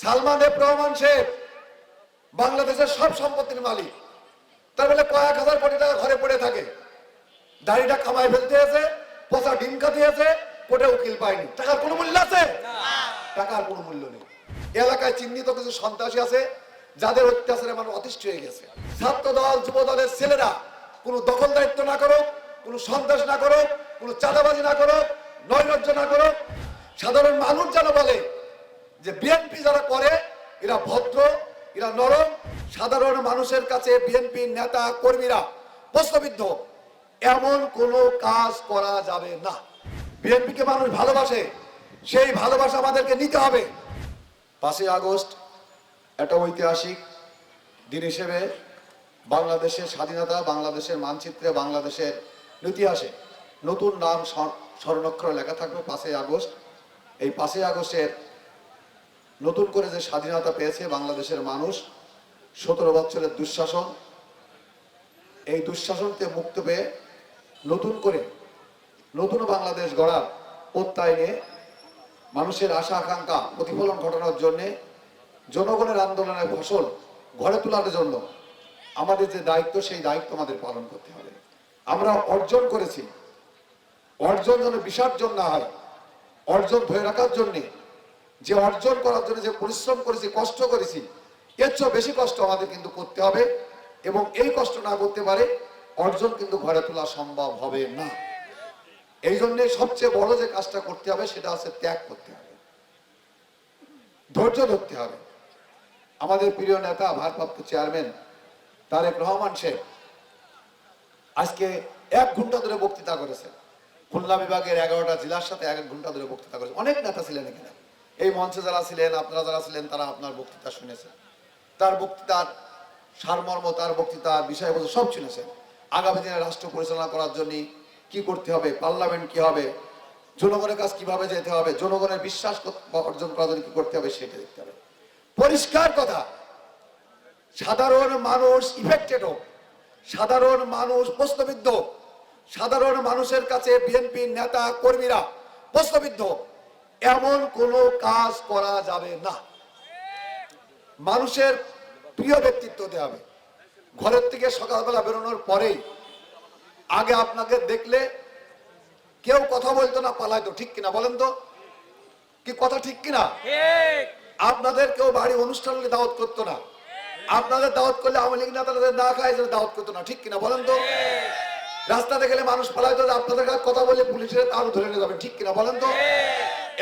Salman F Rahman Sheikh বাংলাদেশের সব সম্পত্তির মালিক। তার বলে কয়েক হাজার কোটি টাকা ঘরে পড়ে থাকে। দাড়িটা কামায় ফেলতে আছে পচা ডিম খাতে আছে কোটে উকিল পায়নি। টাকার কোনো মূল্য আছে? টাকার কোনো মূল্য নেই। এলাকায় চিহ্নিত কিছু সন্ত্রাসী আছে যাদের অত্যাচারে মানুষ অতিষ্ঠ হয়ে গেছে। ছাত্র দল যুব দলের ছেলেরা কোনো দখল দায়িত্ব না করো কোনো সন্ত্রাস না করো কোনো চাঁদাবাজি না করো নৈরাজ্য না করো সাধারণ মানুষ যেন বলে যে বিএনপি যারা করে, এরা ভদ্র, এরা নরম, সাধারণ মানুষের কাছে বিএনপি নেতা, কর্মীরা প্রশ্নবিদ্ধ। এমন কোনো কাজ করা যাবে না। বিএনপিকে মানুষ ভালোবাসে, সেই ভালোবাসা আমাদেরকে নিতে হবে। পাঁচই আগস্ট, একটা ঐতিহাসিক দিন হিসেবে বাংলাদেশের স্বাধীনতা, বাংলাদেশের মানচিত্রে, বাংলাদেশের ইতিহাসে নতুন নাম স্মরণাক্ষরে লেখা থাকবে পাঁচই আগস্ট। এই পাঁচই আগস্টের নতুন করে যে স্বাধীনতা পেয়েছে বাংলাদেশের মানুষ, সতেরো বছরের দুঃশাসন, এই দুঃশাসনকে মুক্ত পেয়ে নতুন করে নতুন বাংলাদেশ গড়ার প্রত্যয় নিয়ে মানুষের আশা, আকাঙ্ক্ষা, প্রতিফলন ঘটানোর জন্যে জনগণের আন্দোলনের ফসল ঘরে তোলার জন্য আমাদের যে দায়িত্ব, সেই দায়িত্ব আমাদের পালন করতে হবে। আমরা অর্জন করেছি। অর্জন যেন বিসর্জন না হয়, অর্জন ধরে রাখার জন্যে যে অর্জন করার জন্য, যে পরিশ্রম করেছি, কষ্ট করেছি, এর চেয়ে বেশি কষ্ট আমাদের কিন্তু করতে হবে এবং এই কষ্ট না করতে পারে অর্জন কিন্তু ঘরে তোলা সম্ভব হবে না। এই জন্যে সবচেয়ে বড় যে কাজটা করতে হবে, সেটা হচ্ছে ত্যাগ করতে হবে। ধৈর্য ধরতে হবে। আমাদের প্রিয় নেতা, ভারপ্রাপ্ত চেয়ারম্যান তারেক রহমান শেখ আজকে এক ঘণ্টা ধরে বক্তৃতা করেছেন। খুলনা বিভাগের এগারোটা জেলার সাথে এক ঘণ্টা ধরে বক্তৃতা করেছে অনেক নেতা ছিলেন এখানে। এই মঞ্চে যারা ছিলেন, আপনারা যারা ছিলেন, তারা আপনার বক্তৃতা শুনেছেন। তার বক্তৃতার সারমর্ম, তার বক্তৃতার বিষয়বস্তু সব শুনেছেন। আগামী দিনে রাষ্ট্র পরিচালনা করার জন্য কি করতে হবে, পার্লামেন্ট কি হবে, জনগণের কাছে কীভাবে যেতে হবে, জনগণের বিশ্বাস অর্জন করার জন্য কি করতে হবে সেটা দেখতে হবে। পরিষ্কার কথা, সাধারণ মানুষ ইফেক্টেড হোক, সাধারণ মানুষ প্রশ্নবিদ্ধ সাধারণ মানুষের কাছে বিএনপি নেতা কর্মীরা প্রশ্নবিদ্ধ এমন কোনো কাজ করা যাবে না। মানুষের প্রিয় ব্যক্তিত্ব হতে হবে। ঘরের থেকে সকালবেলা বেরোনোর পরেই আগে আপনাকে দেখলে কেউ কথা বলতো না পালাইতো ঠিক কিনা বলেন তো? কি কথা ঠিক কিনা? আপনাদের কেউ বাড়ি অনুষ্ঠান হলে দাওয়াত করতো না। আপনাদের দাওয়াত করলে আওয়ামী লীগ নেতাদের না খায় দাওয়াত করতো না ঠিক কিনা বলেন তো? রাস্তাতে গেলে মানুষ পালাইতো আপনাদের কথা বলে পুলিশের তারও ধরে নিয়ে যাবে ঠিক কিনা বলেন তো?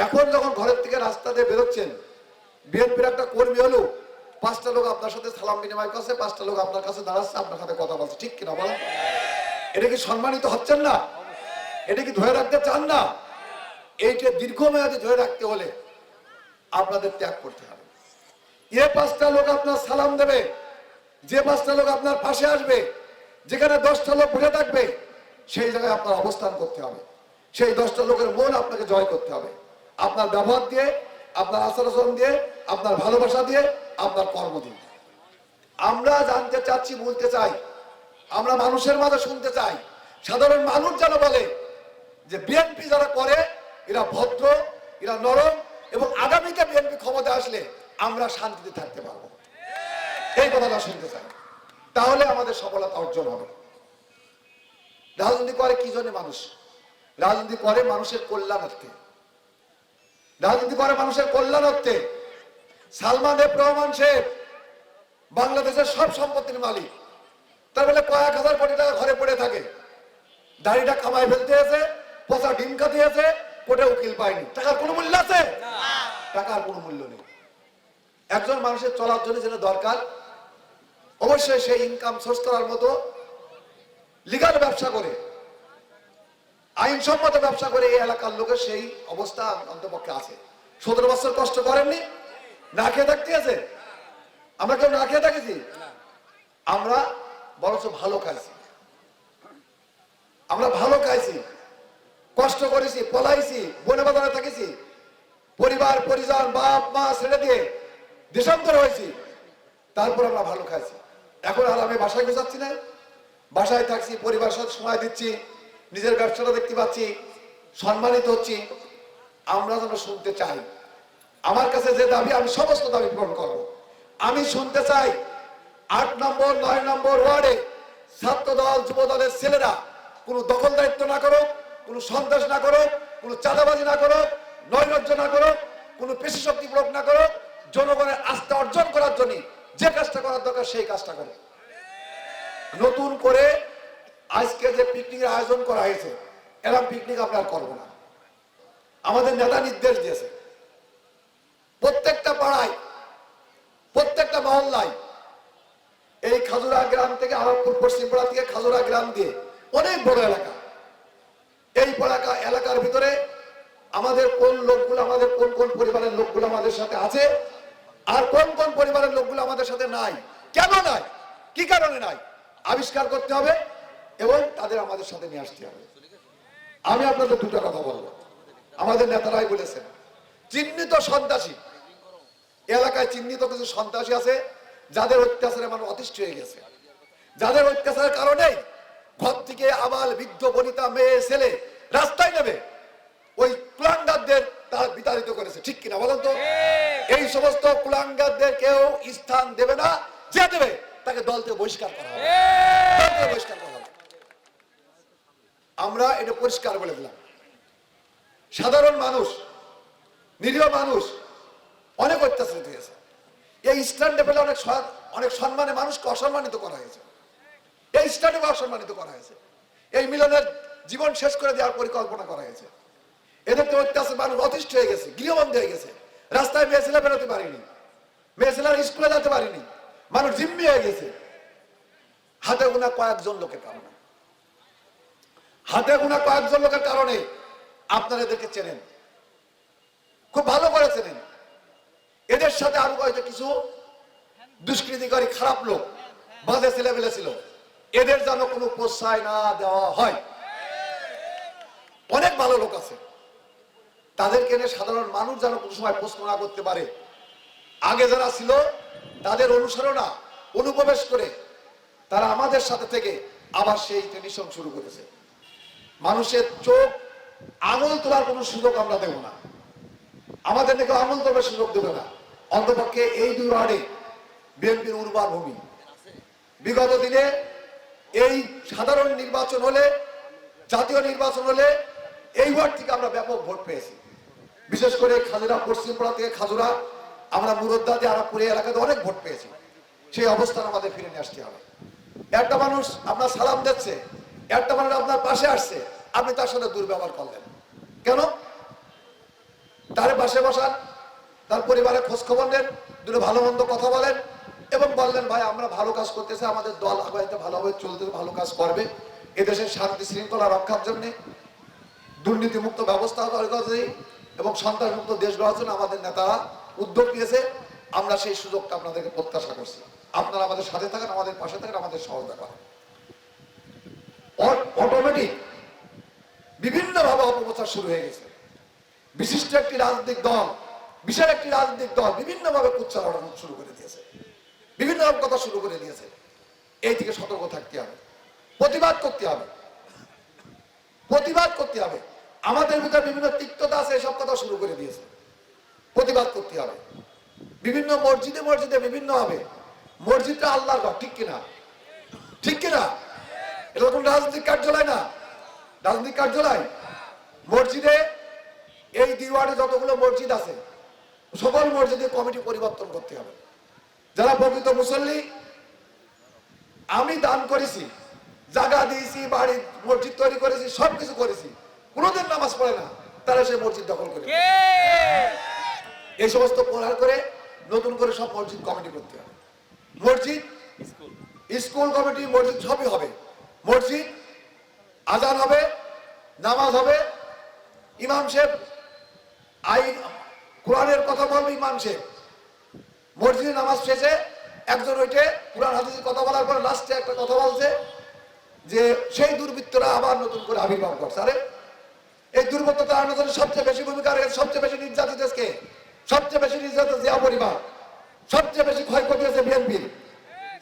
এখন যখন ঘরের থেকে রাস্তাতে বেরোচ্ছেন, বিএনপির একটা কর্মী হলো, পাঁচটা লোক আপনার সাথে সালাম বিনিময় করছে, পাঁচটা লোক আপনার কাছে দাঁড়াচ্ছে, আপনার সাথে কথা বলছে, ঠিক কিনা বলেন? এটা কি সম্মানিত হচ্ছেন না? এটা কি ধরে রাখতে চান না? এইটা দীর্ঘমেয়াদী ধরে রাখতে হলে আপনাদের ত্যাগ করতে হবে। এ পাঁচটা লোক আপনার সালাম দেবে, যে পাঁচটা লোক আপনার পাশে আসবে, যেখানে দশটা লোক ঘুরে থাকবে, সেই জায়গায় আপনার অবস্থান করতে হবে। সেই দশটা লোকের মন আপনাকে জয় করতে হবে। আপনার ব্যবহার দিয়ে, আপনার আচার আচরণ দিয়ে, আপনার ভালোবাসা দিয়ে, আপনার কর্ম দিয়ে। আমরা জানতে চাচ্ছি, বলতে চাই, আমরা মানুষের মাঝে শুনতে চাই। সাধারণ মানুষ যেন বলে যে বিএনপি যারা করে, এরা ভদ্র, এরা নরম এবং আগামীতে বিএনপি ক্ষমতা আসলে আমরা শান্তিতে থাকতে পারব। এই কথাটা শুনতে চাই। তাহলে আমাদের সফলতা অর্জন হবে। রাজনীতি করে কি জন্য মানুষ? রাজনীতি করে মানুষের কল্যাণার্থে। রাজনীতি করে মানুষের কল্যাণার্থে সালমান এফ রহমান শেখ বাংলাদেশের সব সম্পত্তির মালিক। তার বলে কয়েক হাজার কোটি টাকা ঘরে পড়ে থাকে। দাড়িটা কামায় ফেলতে আছে পচা ডিম খাতে আছে কোটে উকিল পায়নি। টাকার কোনো মূল্য আছে? টাকার কোনো মূল্য নেই। একজন মানুষের চলার জন্য যেটা দরকার অবশ্যই সেই ইনকাম সোর্স করার মতো লিগাল ব্যবসা করে। আইনসম্মত ব্যবসা করে এই এলাকার লোকের সেই অবস্থা অন্তপক্ষে আছে। সতেরো বছর কষ্ট করেননি? না খেয়ে থাকতে আছে? আমরা কেউ না খেয়ে থাকেছি? আমরা বরঞ্চ ভালো খাইছি। আমরা ভালো খাইছি। কষ্ট করেছি, পলাইছি, বনে বাজারে থেকেছি। পরিবার, পরিজন, বাপ, মা ছেড়ে দিয়ে দেশান্তর হয়েছি। তারপর আমরা ভালো খাইছি। এখন আর আমি বাসায় গোছাচ্ছি না। বাসায় থাকছি পরিবার সাথে সময় দিচ্ছি। নিজের ব্যবসাটা দেখতে পাচ্ছি, সম্মানিত হচ্ছি। আমরা যেন শুনতে চাই। আমার কাছে যে দাবি, আমি সমস্ত দাবি পূরণ করব। আমি শুনতে চাই, আট নম্বর, নয় নম্বর ওয়ার্ডে ছাত্র দল যুব দলের ছেলেরা কোনো দখল দায়িত্ব না করো কোনো সন্ত্রাস না করো কোনো চাঁদাবাজি না করো নৈরাজ্য না করো কোনো পেশি শক্তি প্রয়োগ না করো জনগণের আস্থা অর্জন করার জন্য যে কাজটা করার দরকার, সেই কাজটা করো নতুন করে আজকে যে পিকনিকের আয়োজন করা হয়েছে এরকম পিকনিক আর করব না। আমাদের নেতা নির্দেশ দিয়েছে। প্রত্যেকটা পাড়ায়, প্রত্যেকটা মহল্লায় এই খাজুরা গ্রাম থেকে আরবপুর পশ্চিমপাড়া থেকে খাজুরা গ্রাম দিয়ে অনেক বড় এলাকা। এই এলাকা এলাকার ভিতরে আমাদের কোন লোকগুলো, আমাদের কোন কোন পরিবারের লোকগুলো আমাদের সাথে আছে, আর কোন কোন পরিবারের লোকগুলো আমাদের সাথে নাই? কেন নাই? কি কারণে নাই? আবিষ্কার করতে হবে। এবং তাদের আমাদের সাথে নিয়ে আসতে হবে। আমি আপনাদের দুটো কথা বলব। আমাদের নেতারাই বলেছেন চিহ্নিত সন্ত্রাসী। এলাকায় চিহ্নিত কিছু সন্ত্রাসী আছে যাদের অত্যাচারে মানুষ অতিষ্ঠ হয়ে গেছে। যাদের অত্যাচারের কারণে ঘর থেকে আবাল বৃদ্ধ বনিতা মেয়ে ছেলে রাস্তায় নেবে ওই কুলাঙ্গারদের তারা বিতাড়িত করেছে। ঠিক কিনা বলেন তো? এই সমস্ত কুলাঙ্গারদের কেউ স্থান দেবে না যে দেবে তাকে দল থেকে বহিষ্কার করা হবে। বহিষ্কার করা হবে। আমরা এটা পরিষ্কার বলে দিলাম। সাধারণ মানুষ, নিরীহ মানুষ অনেক অত্যাচারিত হয়েছে। এই স্ট্যান্ডে পেলে অনেক অনেক সম্মানে মানুষকে অসম্মানিত করা হয়েছে। এই স্ট্যান্ডে অসম্মানিত করা হয়েছে। এই মিলনের জীবন শেষ করে দেওয়ার পরিকল্পনা করা হয়েছে। এদের তো অত্যাচার, মানুষ অতিষ্ঠ হয়ে গেছে, গৃহবন্ধ হয়ে গেছে। রাস্তায় মেয়ে ছেলে বেরোতে পারিনি। মেয়ে ছেলেরা স্কুলে যেতে পারিনি। মানুষ জিম্মি হয়ে গেছে। হাতে গোনা কয়েকজন লোকের কারণে। হাতে গোনা কয়েকজন লোকের কারণে আপনারা এদেরকে চেনেন। খুব ভালো করে চেনেন। এদের সাথে আরও হয়তো কিছু দুষ্কৃতিকারী খারাপ লোক বাজে ছেলেবেলে ছিল। এদের যেন কোনো প্রশ্রয় না দেওয়া হয়। অনেক ভালো লোক আছে। তাদেরকে নিয়ে সাধারণ মানুষ যেন কোনো সময় প্রশ্ন না করতে পারে। আগে যারা ছিল, তাদের অনুসরণা, অনুপ্রবেশ করে তারা আমাদের সাথে থেকে আবার সেই টেনিশন শুরু করেছে। মানুষের চোখ আঙুল তোলার কোনো সুযোগ আমরা দেব না। আমাদের নাকি আঙুল তোলার সুযোগ দেবে না। অন্তপক্ষে এই দুই ওয়ার্ডে বিএনপির উর্বর ভূমি। বিগত দিনে এই সাধারণ নির্বাচন হলে, জাতীয় নির্বাচন হলে এই ওয়ার্ড থেকে আমরা ব্যাপক ভোট পেয়েছি। বিশেষ করে খাজুরা পশ্চিমপাড়া থেকে খাজুরা, আমরা মুরদ্দাতে আরাপুরে এলাকাতে অনেক ভোট পেয়েছি। সেই অবস্থান আমাদের ফিরে নিয়ে আসতে হবে। একটা মানুষ আপনার সালাম দিচ্ছে একটা মানুষ আপনার পাশে আসছে। আপনি তার সাথে দুর্ব্যবহার করলেন। কেন? তার পাশে বসান, তার পরিবারের খোঁজ খবর নেন, দুটো ভালো মন্দ কথা বলেন এবং বললেন, ভাই, আমরা ভালো কাজ করতেছে, আমাদের দল আগাইতে ভালোভাবে চলতে ভালো কাজ করবে। এদেশের শান্তি শৃঙ্খলা রক্ষার জন্য দুর্নীতি মুক্ত ব্যবস্থা তৈরি এবং সন্ত্রাস মুক্ত দেশ গড়ার জন্য আমাদের নেতারা উদ্যোগ নিয়েছে। আমরা সেই সুযোগটা আপনাদেরকে প্রত্যাশা করছি। আপনারা আমাদের সাথে থাকেন, আমাদের পাশে থাকেন, আমাদের সহযোগিতা করেন। অটোমেটিক বিভিন্নভাবে অপপ্রচার শুরু হয়ে গেছে। বিশিষ্ট একটি রাজনৈতিক দল, বিশাল একটি রাজনৈতিক দল বিভিন্নভাবে লড়ানো শুরু করে দিয়েছে। বিভিন্ন রকম কথা শুরু করে দিয়েছে। এই থেকে সতর্ক থাকতে হবে। প্রতিবাদ করতে হবে। প্রতিবাদ করতে হবে। আমাদের ভিতরে বিভিন্ন তিক্ততা আছে, এসব কথা শুরু করে দিয়েছে। প্রতিবাদ করতে হবে। বিভিন্ন মসজিদে মসজিদে বিভিন্ন হবে মসজিদটা আল্লাহর ঘর, ঠিক কিনা? ঠিক কিনা? এটা কোনো রাজনৈতিক কার্যালয় না রাজনৈতিক কার্যালয় মসজিদে এই দিওয়ার্ডে যতগুলো মসজিদ আছে সকল মসজিদে কমিটি পরিবর্তন করতে হবে। যারা প্রকৃত মুসল্লি আমি দান করেছি জায়গা দিয়েছি বাড়ি মসজিদ তৈরি করেছি সব কিছু করেছি। কোনোদিন নামাজ পড়ে না তারা সেই মসজিদ দখল করে এই সমস্ত প্রহার করে নতুন করে সব মসজিদ কমিটি করতে হবে। মসজিদ স্কুল কমিটি মসজিদ সবই হবে। মসজিদ, আজান হবে, নামাজ হবে। ইমাম সাহেব আইন কোরআনের কথা বলবে ইমাম সাহেব। মসজিদে নামাজ শেষে একজন ওইটে কোরআন হাদিসের কথা বলার পরে লাস্টে একটা কথা বলছে যে, সেই দুর্বৃত্তরা আবার নতুন করে আবির্ভাব করছে আরে, এই দুর্বৃত্ত তাড়ানোর জন্য সবচেয়ে বেশি ভূমিকা রেখেছে, সবচেয়ে বেশি নির্যাতিত দেশকে সবচেয়ে বেশি নির্যাতিত জিয়া পরিবার। সবচেয়ে বেশি ক্ষয়ক্ষতি হয়েছে বিএনপির।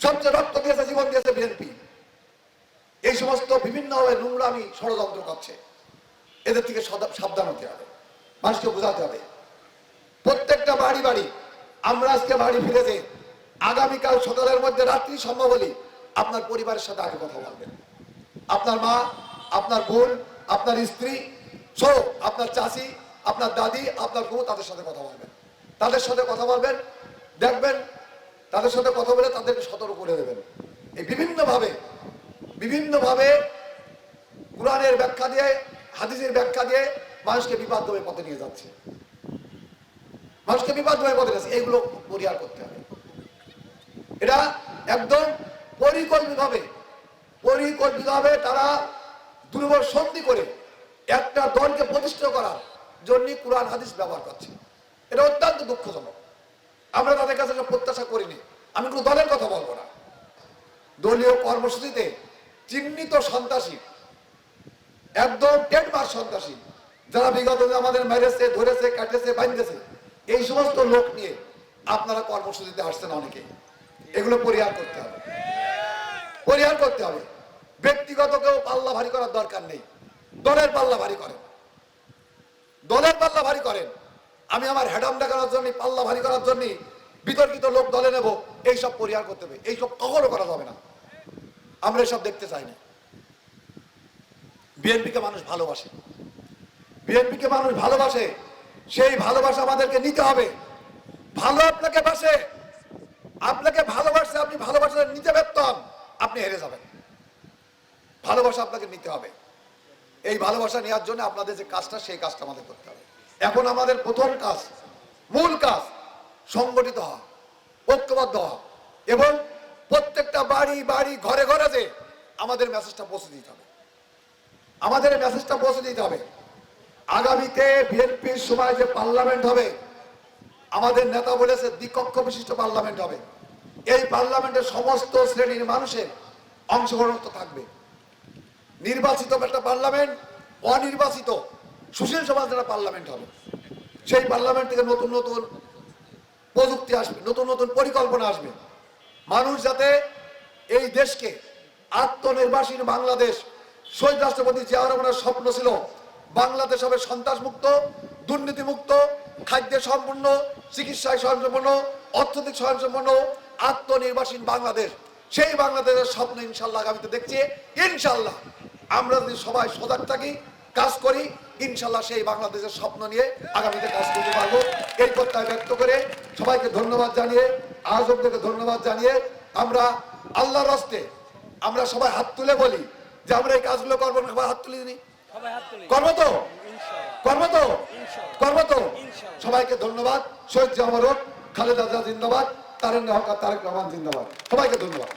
সবচেয়ে রক্ত দিয়েছে, জীবন দিয়েছে বিএনপি। এই সমস্ত বিভিন্নভাবে নোংরামি ষড়যন্ত্র করছে। এদের থেকে সাবধান হতে হবে। মানুষকে বোঝাতে হবে। প্রত্যেকটা বাড়ি বাড়ি, আমরা আজকে বাড়ি ফিরে যে আগামীকাল সকালের মধ্যে রাত্রি সম্ভব হলে আপনার পরিবারের সাথে আগে কথা বলবেন। আপনার মা, আপনার বোন, আপনার স্ত্রী সহ আপনার চাচি, আপনার দাদি, আপনার বউ তাদের সাথে কথা বলবেন। তাদের সাথে কথা বলবেন, দেখবেন তাদের সাথে কথা বলে তাদেরকে সতর্ক করে দেবেন। বিভিন্নভাবে কোরআনের ব্যাখ্যা দিয়ে, হাদিসের ব্যাখ্যা দিয়ে মানুষকে বিবাদময় পথে নিয়ে যাচ্ছে। মানুষকে বিবাদময় পথে যাচ্ছে। এইগুলো পরিহার করতে হবে। এটা একদম পরিকল্পিতভাবে পরিকল্পিতভাবে তারা দুর্বল সন্ধি করে একটা দলকে প্রতিষ্ঠা করার জন্য কোরআন, হাদিস ব্যবহার করছে। এটা অত্যন্ত দুঃখজনক। আমরা তাদের কাছে প্রত্যাশা করিনি। আমি কোনো দলের কথা বলব না। দলীয় কর্মসূচিতে চিহ্নিত সন্ত্রাসী। একদম টেটমার সন্ত্রাসী। যারা বিগত আমাদের মেরেছে, ধরেছে, কাটেছে বাঁধতেছে এই সমস্ত লোক নিয়ে আপনারা কর্মসূচিতে আসছেন অনেকে। এগুলো পরিহার করতে হবে। পরিহার করতে হবে। ব্যক্তিগত কেউ পাল্লা ভারী করার দরকার নেই। দলের পাল্লা ভারী করেন। দলের পাল্লা ভারী করেন। আমি আমার হ্যাডাম দেখানোর জন্য পাল্লা ভারী করার জন্য বিতর্কিত লোক দলে নেব। এইসব পরিহার করতে হবে। এইসব কখনো করা যাবে না। আমরা এসব দেখতে চাই না। বিএনপিকে মানুষ ভালোবাসে। বিএনপিকে মানুষ ভালোবাসে, সেই ভালোবাসা আমাদেরকে নিতে হবে। ভালো আপনাকে বাসে, আপনাকে ভালোবাসে আপনি ভালোবাসা নিতে ব্যর্থ আপনি হেরে যাবেন। ভালোবাসা আপনাকে নিতে হবে। এই ভালোবাসা নেওয়ার জন্য আপনাদের যে কাজটা, সেই কাজটা আমাদের করতে হবে। এখন আমাদের প্রথম কাজ, মূল কাজ, সংগঠিত হওয়া, ঐক্যবদ্ধ হওয়া। এবং প্রত্যেকটা বাড়ি বাড়ি, ঘরে ঘরে যে আমাদের মেসেজটা পৌঁছে দিতে হবে। আমাদের মেসেজটা পৌঁছে দিতে হবে। আগামীতে বিএনপির সময় যে পার্লামেন্ট হবে, আমাদের নেতা বলেছে দ্বিকক্ষ বিশিষ্ট পার্লামেন্ট হবে। এই পার্লামেন্টের সমস্ত শ্রেণির মানুষের অংশগ্রহণ তো থাকবে। নির্বাচিত একটা পার্লামেন্ট অনির্বাচিত সুশীল সমাজ একটা পার্লামেন্ট হবে। সেই পার্লামেন্ট থেকে নতুন নতুন প্রযুক্তি আসবে, নতুন নতুন পরিকল্পনা আসবে। মানুষ যাতে এই দেশকে আত্মনির্বাসীন বাংলাদেশ, শহীদ রাষ্ট্রপতি জিয়াউর রহমানের স্বপ্ন ছিল, বাংলাদেশ হবে সন্ত্রাস মুক্ত দুর্নীতি মুক্ত খাদ্যে সম্পূর্ণ, চিকিৎসায় স্বয়ংসম্পূর্ণ, অর্থনৈতিক স্বয়ংসম্পূর্ণ আত্মনির্বাসীন বাংলাদেশ। সেই বাংলাদেশের স্বপ্ন ইনশাল্লাহ আগামীতে দেখছি। ইনশাল্লাহ আমরা যদি সবাই সজাগ থাকি, কাজ করি, ইনশাল্লাহ সেই বাংলাদেশের স্বপ্ন নিয়ে আগামীতে কাজ করতে পারব। এই প্রত্যয় ব্যক্ত করে সবাইকে ধন্যবাদ জানিয়ে আয়োজকদেরকে ধন্যবাদ জানিয়ে আমরা আল্লাহর হস্তে আমরা সবাই হাত তুলে বলি যে আমরা এই কাজগুলো করব না সবাই হাত তুলে দিই করব তো? করব তো? করব তো? সবাইকে ধন্যবাদ। শহীদ জামারত খালেদা জিন্দাবাদ তারেন হক আর তারেক রহমান জিন্দাবাদ। সবাইকে ধন্যবাদ।